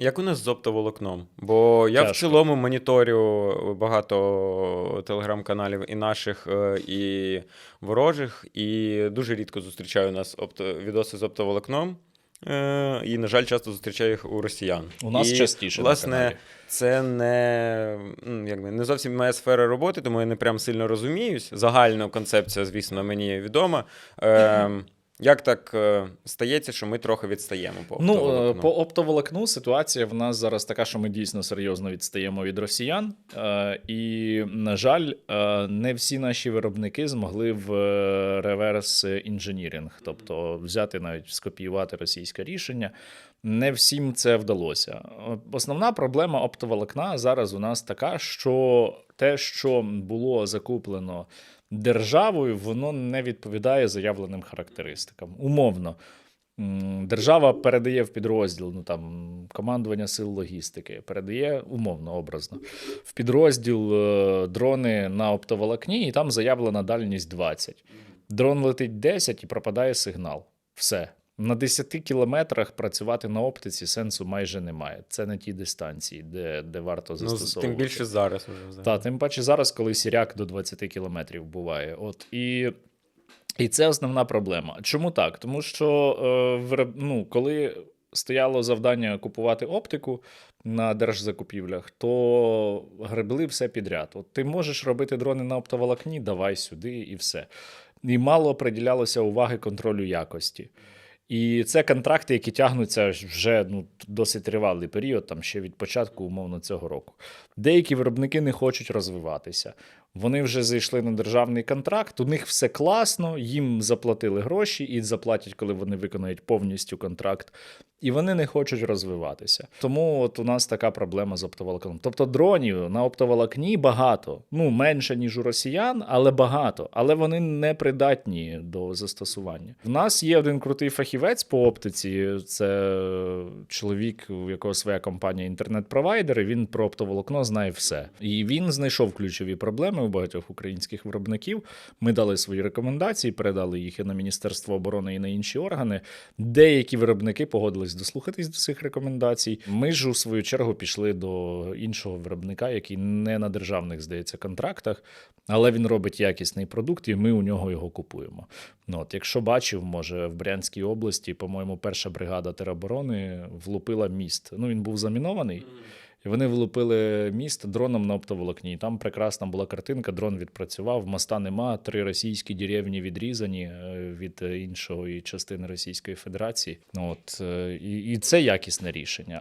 Як у нас з оптоволокном? Бо я в цілому моніторю багато телеграм-каналів і наших, е, і ворожих, і дуже рідко зустрічаю у нас опто... відоси з оптоволокном. Е, І, на жаль, часто зустрічаю їх у росіян. У нас і, частіше Власне, каналі. це не, якби, не зовсім моя сфера роботи, тому я не прям сильно розуміюсь. Загальна концепція, звісно, мені відома. Е, як так е, стається, що ми трохи відстаємо по Ну, е, оптоволокну? по оптоволокну ситуація в нас зараз така, що ми дійсно серйозно відстаємо від росіян. Е, І, на жаль, е, не всі наші виробники змогли в е, реверс інженіринг, тобто взяти навіть скопіювати російське рішення. Не всім це вдалося. Е, Основна проблема оптоволокна зараз у нас така, що те, що було закуплено державою, воно не відповідає заявленим характеристикам. Умовно. Держава передає в підрозділ ну там командування сил логістики, передає умовно образно в підрозділ е, дрони на оптоволокні, і там заявлена дальність 20. Дрон летить 10 і пропадає сигнал. Все. На 10 кілометрах працювати на оптиці сенсу майже немає. Це не ті дистанції, де, де варто Ну, застосовувати. тим більше зараз уже взагалі. Та, тим паче зараз, коли сіряк до 20 кілометрів буває. От і. І це основна проблема. Чому так? Тому що е, ну, коли стояло завдання купувати оптику на держзакупівлях, то гребли все підряд. От ти можеш робити дрони на оптоволокні, давай сюди і все. І мало приділялося уваги контролю якості. І це контракти, які тягнуться вже ну, досить тривалий період, там ще від початку, умовно, цього року. Деякі виробники не хочуть розвиватися. Вони вже зайшли на державний контракт, у них все класно, їм заплатили гроші і заплатять, коли вони виконають повністю контракт. І вони не хочуть розвиватися. Тому от у нас така проблема з оптоволокном. Тобто дронів на оптоволокні багато, ну менше ніж у росіян, але багато. Але вони не придатні до застосування. В нас є один крутий фахівець по оптиці. Це чоловік, у якого своя компанія інтернет-провайдер. і Він про оптоволокно знає все. І він знайшов ключові проблеми у багатьох українських виробників. Ми дали свої рекомендації, передали їх і на Міністерство оборони і на інші органи. Деякі виробники погодились дослухатись до цих рекомендацій. Ми ж у свою чергу пішли до іншого виробника, який не на державних, здається, контрактах, але він робить якісний продукт, і ми у нього його купуємо. Ну, от, якщо бачив, може в Брянській області, по-моєму, перша бригада тероборони влупила міст. Ну він був замінований. І вони влупили міст дроном на оптоволокні. Там прекрасна була картинка. Дрон відпрацював, моста нема. Три російські деревні відрізані е, від іншої частини Російської Федерації. Ну от е, і, і це якісне рішення.